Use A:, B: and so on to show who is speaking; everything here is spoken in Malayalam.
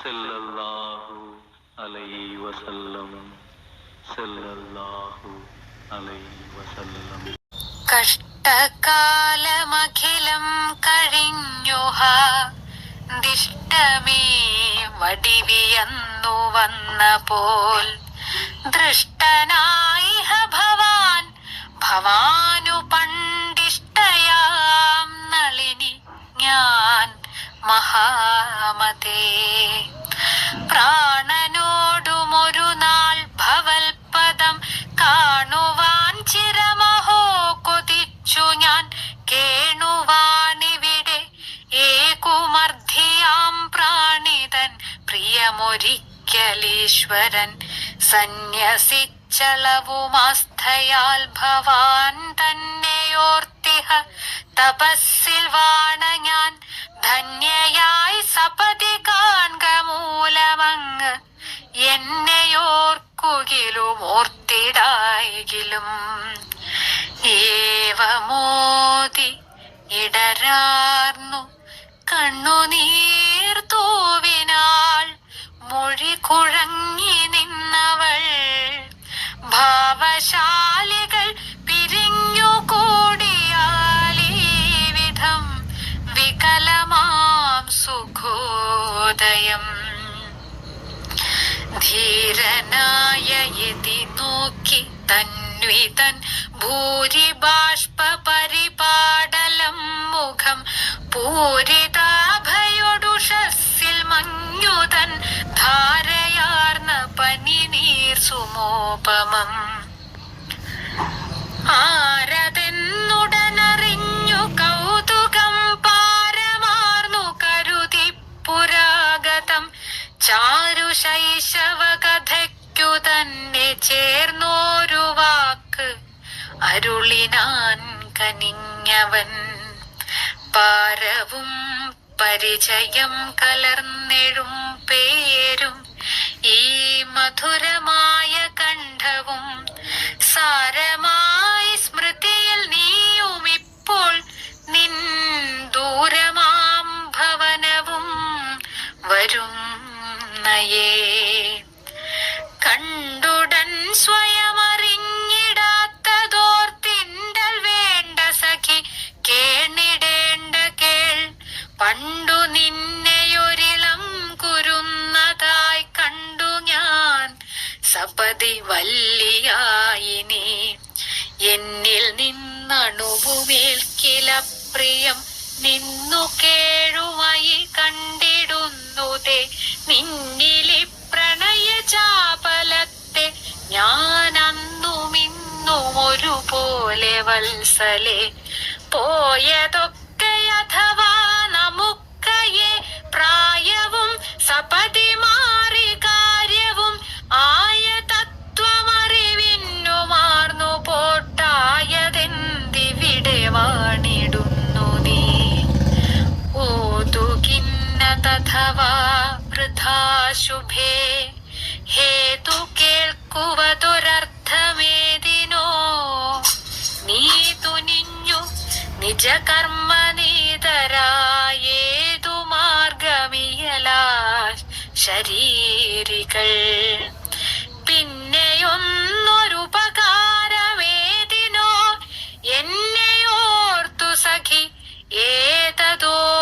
A: സല്ലല്ലാഹു അലൈഹി വസല്ലം സല്ലല്ലാഹു അലൈഹി വസല്ലം
B: കഷ്ടകാലമഖിലം കഴിഞ്ഞുഹ ദിഷ്ടമേ വടിവിയന്നു വന്ന പോൽ ദൃഷ്ടനായിഹ ഭവാൻ ഭവാനു പ്രിയമൊരിക്കലീശ്വരൻ സന്യസിച്ചളവുമാസ്ഥയാൽ ഭവാൻ തന്നെയോർത്തിഹ. തപസ്സിൽ വാണ ഞാൻ ധന്യയായി സപതി കാൺക മൂലമങ്ങ് എന്നെയോർക്കുകിലും ഓർത്തിടായെങ്കിലും ഏവമോതി ഇടരാർന്നു കണ്ണുനീർ ഭാവശാലികൾ പിരിഞ്ഞു കൂടിയാലീവിധം വികലമാം സുഖോദയം. ധീരനായ യതി നോക്കി തന്വിതൻ ഭൂരിബാഷ്പ പരിപാടലം മുഖം പൂരിതാഭയൊടുഷസ്സിൽ മഞ്ഞുതൻ ധാരയാർന്ന പനിനീർ സുമോപമം. ചേർന്നോരു വാക്ക് അരുളിനാൻ കനിഞ്ഞവൻ. പാരവും പരിചയം കലർന്നെഴും പേരും. ഈ മധുരമായ കണ്ഠവും സാരമായി സ്മൃതിയിൽ നീയും ഇപ്പോൾ നിൻ ദൂരമാം ഭവനവും വരും നയേ കണ്ടുടൻ സ്വയമറിഞ്ഞിടാത്തതോർത്തിണ്ടൽ വേണ്ട സഖി കേണിടേണ്ട കേൾ. പണ്ടു നിന്നെയൊരിളം കുരുന്നതായി കണ്ടു ഞാൻ. സപതി വല്ലിയായി നീ. എന്നിൽ നിന്നണുവുമേൽക്കില പ്രിയം നിന്നു കേഴുമായി കണ്ടിടുന്നുതേ നിന്നിലി പ്രണയ ഒരുപോലെ വത്സലേ. പോയതൊക്കെ അഥവാ നമുക്കയെ പ്രായവും സപതി മാറി കാര്യവും ആയ തത്വമറിവിന്നു മാർന്നു പോട്ടായതെന്തിവിടെ വാണിടുന്നു നീ? ഓതുകിന്ന തഥവാ വൃഥാ ശരീരികൾ. പിന്നെയൊന്നൊരുപകാരമേതിനോ എന്നെയോർത്തു സഖി ഏതതോതുക